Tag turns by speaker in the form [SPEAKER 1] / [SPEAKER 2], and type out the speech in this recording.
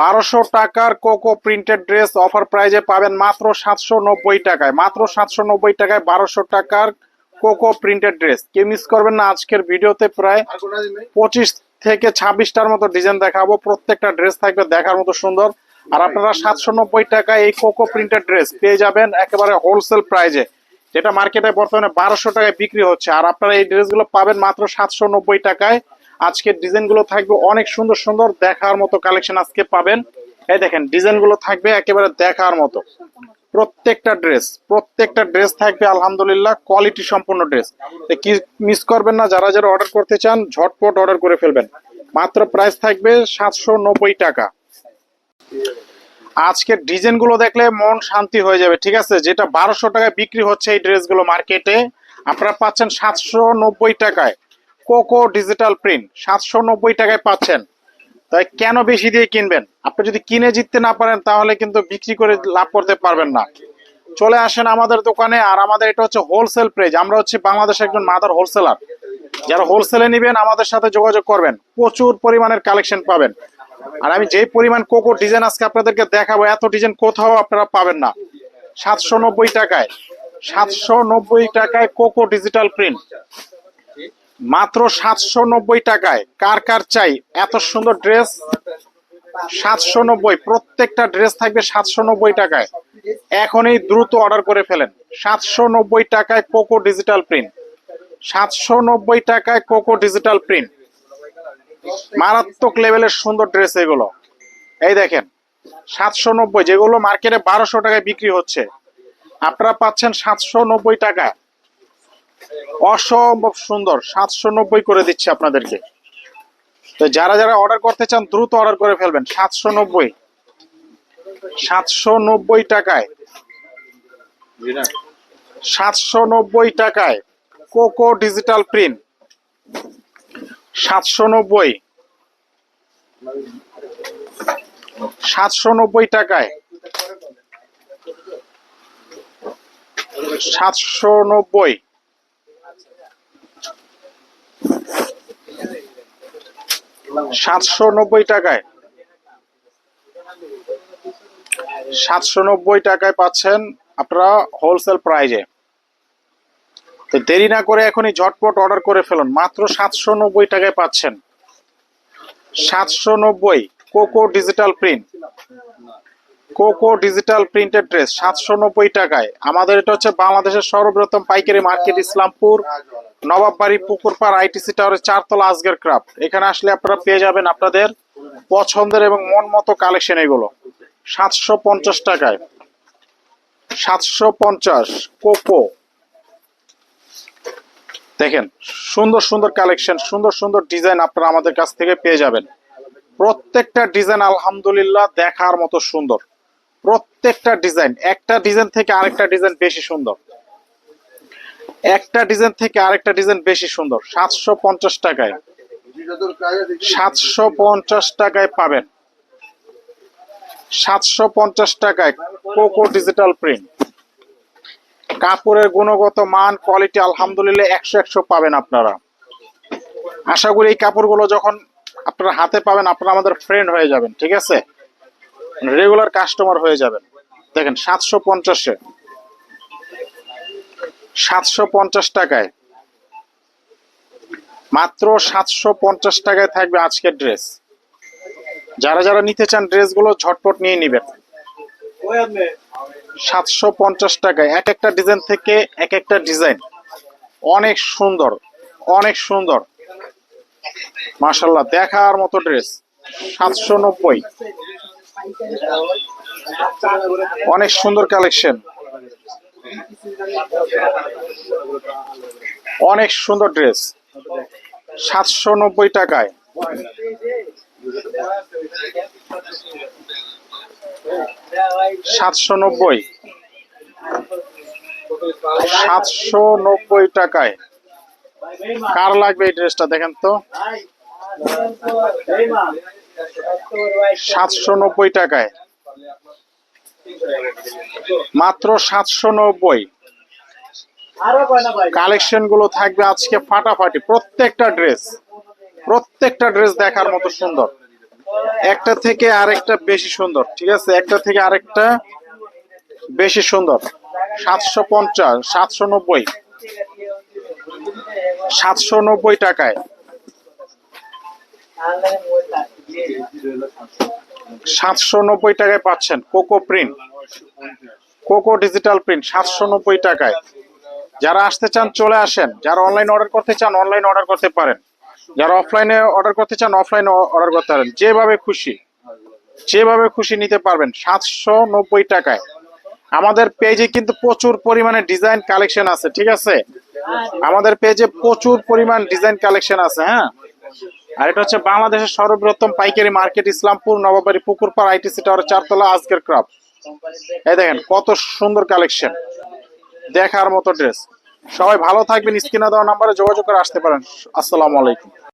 [SPEAKER 1] বারোশো টাকার coco printed dress offer প্রাইজে পাবেন মাত্র সাতশো নব্বই টাকায়। মাত্র সাতশো নব্বই টাকায় বারোশো টাকার কোকো প্রিন্টেড ড্রেস। কেউ মিস করবেন না, আজকের ভিডিওতে প্রায় পঁচিশ থেকে ছাব্বিশটার মতো ডিজাইন দেখাবো। প্রত্যেকটা ড্রেস থাকবে দেখার মতো সুন্দর। আর আপনারা সাতশো নব্বই টাকায় এই কোকো প্রিন্টেড ড্রেস পেয়ে যাবেন একেবারে হোলসেল প্রাইজে যেটা মার্কেটে বর্তমানে বারোশো টাকায় বিক্রি হচ্ছে। আর আপনারা এই ড্রেসগুলো পাবেন মাত্র সাতশো নব্বই টাকায় আজকের ডিজাইনগুলো থাকবে অনেক সুন্দর সুন্দর দেখার মতো কালেকশন আজকে পাবেন। এই দেখেন, ডিজাইনগুলো থাকবে একেবারে দেখার মতো। প্রত্যেকটা ড্রেস প্রত্যেকটা ড্রেস থাকবে, আলহামদুলিল্লাহ, কোয়ালিটি সম্পূর্ণ ড্রেস। কি মিস করবেন না, যারা যারা অর্ডার করতে চান, ঝটপট অর্ডার করে ফেলবেন। মাত্র প্রাইস থাকবে সাতশো নব্বই টাকা। আজকের ডিজাইনগুলো দেখলে মন শান্তি হয়ে যাবে, ঠিক আছে? যেটা বারোশো টাকায় বিক্রি হচ্ছে এই ড্রেসগুলো মার্কেটে, আপনারা পাচ্ছেন সাতশো নব্বই টাকায়। কোকো ডিজিটাল প্রিন্ট, সাতশো নব্বই টাকায় পাচ্ছেন। তাই কেন বেশি দিয়ে কিনবেন? আপনি যদি কিনে জিততে না পারেন, তাহলে কিন্তু বিক্রি করে লাভ করতে পারবেন না। চলে আসেন আমাদের দোকানে, আর আমাদের এটা হচ্ছে হোলসেল প্রাইস আমরা হচ্ছে বাংলাদেশের একজন মাদার হোলসেলার যারা হোলসেলে নেবেন, আমাদের সাথে যোগাযোগ করবেন। প্রচুর পরিমাণের কালেকশন পাবেন। আর আমি যেই পরিমাণ কোকো ডিজাইন আজকে আপনাদেরকে দেখাবো, এত ডিজাইন কোথাও আপনারা পাবেন না। সাতশো নব্বই টাকায়, সাতশো নব্বই টাকায় কোকো ডিজিটাল প্রিন্ট মাত্র সাতশো নব্বই টাকায়। কার কার চাই? এত সুন্দর ড্রেস। সাতশো নব্বই। প্রত্যেকটা ড্রেস থাকবে সাতশো নব্বই টাকায়। এখনই দ্রুত অর্ডার করে ফেলেন। সাতশো নব্বই টাকায় কোকো ডিজিটাল প্রিন্ট। সাতশো নব্বই টাকায় কোকো ডিজিটাল প্রিন্ট। মারাত্মক লেভেলের সুন্দর ড্রেস এগুলো। এই দেখেন, সাতশো নব্বই, যেগুলো মার্কেটে বারোশো টাকায় বিক্রি হচ্ছে। আপনারা পাচ্ছেন সাতশো নব্বই টাকা অসম্ভব সুন্দর। সাতশো নব্বই করে দিচ্ছি আপনাদেরকে। তো যারা যারা অর্ডার করতে চান, দ্রুত অর্ডার করে ফেলবেন। সাতশো নব্বই। সাতশো নব্বই টাকায়। সাতশো নব্বই টাকায় কোকো ডিজিটাল প্রিন্ট। সাতশো নব্বই। সাতশো নব্বই টাকায়। সাতশো নব্বই। সাতশো নব্বই টাকায়। সাতশো নব্বই টাকায় পাচ্ছেন আপনারা হোলসেল প্রাইজে তো দেরি না করে এখনই ঝটপট অর্ডার করে ফেলুন। মাত্র সাতশো নব্বই টাকায় পাচ্ছেন। সাতশো নব্বই coco digital print coco digital printed dress, সাতশো নব্বই টাকায়। আমাদের এটা হচ্ছে বাংলাদেশের সর্ববৃহত্তম পাইকারি মার্কেট, ইসলামপুর, নবাববাড়ি, পুকুরপাড়, আইটিসি টাওয়ারের চারতলা আজগের ক্রাফট। এখানে আসলে আপনারা পেয়ে যাবেন আপনাদের পছন্দের এবং মন মতো কালেকশন এগুলো। সাতশো পঞ্চাশ টাকায়। সাতশো পঞ্চাশ কোকো। দেখেন, সুন্দর সুন্দর কালেকশন, সুন্দর সুন্দর ডিজাইন আপনারা আমাদের কাছ থেকে পেয়ে যাবেন। প্রত্যেকটা ডিজাইন আলহামদুলিল্লাহ দেখার মতো সুন্দর। প্রত্যেকটা ডিজাইন, একটা ডিজাইন থেকে আরেকটা ডিজাইন বেশি সুন্দর। একটা ডিজাইন থেকে আরেকটা ডিজাইন বেশি সুন্দর, সাতশো পঞ্চাশ টাকায়। সাতশো পঞ্চাশ টাকায় পাবেন। সাতশো পঞ্চাশ টাকায় কোকো ডিজিটাল প্রিন্ট। কাপড়ের গুণগত মান, কোয়ালিটি আলহামদুলিল্লাহ একশো একশো পাবেন আপনারা। আশা করি এই কাপড়গুলো যখন আপনারা হাতে পাবেন, আপনারা আমাদের ফ্রেন্ড হয়ে যাবেন, ঠিক আছে? রেগুলার কাস্টমার হয়ে যাবেন। দেখেন, সাতশো পঞ্চাশে। সাতশো পঞ্চাশ টাকায়। মাত্র সাতশো পঞ্চাশ টাকায় থাকবে আজকের ড্রেস যারা যারা নিতে চান ড্রেসগুলো ঝটপট নিয়ে নেবেন। সাতশো পঞ্চাশ টাকায়। এক একটা ডিজাইন থেকে এক একটা ডিজাইন অনেক সুন্দর অনেক সুন্দর। মাশাল্লাহ দেখার মতো ড্রেস সাতশো নব্বই। অনেক সুন্দর কালেকশন। অনেক সুন্দর ড্রেস। সাতশো নব্বই টাকায়। সাতশো নব্বই। সাতশো নব্বই টাকায়। কার লাগবে এই ড্রেসটা দেখেন তো? সাতশো নব্বই টাকায়। মাত্র সাতশো নব্বই। কালেকশনগুলো থাকবে আজকে ফাটাফাটি, প্রত্যেকটা ড্রেস প্রত্যেকটা ড্রেস দেখার মতো সুন্দর। একটা থেকে আরেকটা বেশি সুন্দর, ঠিক আছে? একটা থেকে আরেকটা বেশি সুন্দর। সাতশো পঞ্চাশ, সাতশো নব্বই। সাতশো নব্বই টাকায়। সাতশো নব্বই টাকায় পাচ্ছেন coco print. Coco digital print, সাতশো নব্বই টাকায়। যারা আসতে চান, চলে আসেন। যারা অনলাইন অর্ডার করতে চান, অনলাইন অর্ডার করতে পারেন। যারা অফলাইনে অর্ডার করতে চান, অফলাইনে অর্ডার করতে পারেন। যেভাবে খুশি যেভাবে খুশি নিতে পারবেন সাতশো নব্বই টাকায়। আমাদের পেজে কিন্তু প্রচুর পরিমাণে ডিজাইন কালেকশন আছে, ঠিক আছে? আমাদের পেজে প্রচুর পরিমাণ ডিজাইন কালেকশন আছে হ্যাঁ? আর এটা হচ্ছে বাংলাদেশের সর্ববৃহত্তম পাইকারি market, Islampur Nababari Pukurpar ITC tower চারতলা, আজকের ক্রাফ এই দেখেন, কত সুন্দর কালেকশন। দেখার মতো ড্রেস। সবাই ভালো থাকবেন, স্ক্রিনে দেওয়া নাম্বারে যোগাযোগ করে আসতে পারেন। আসসালামু আলাইকুম।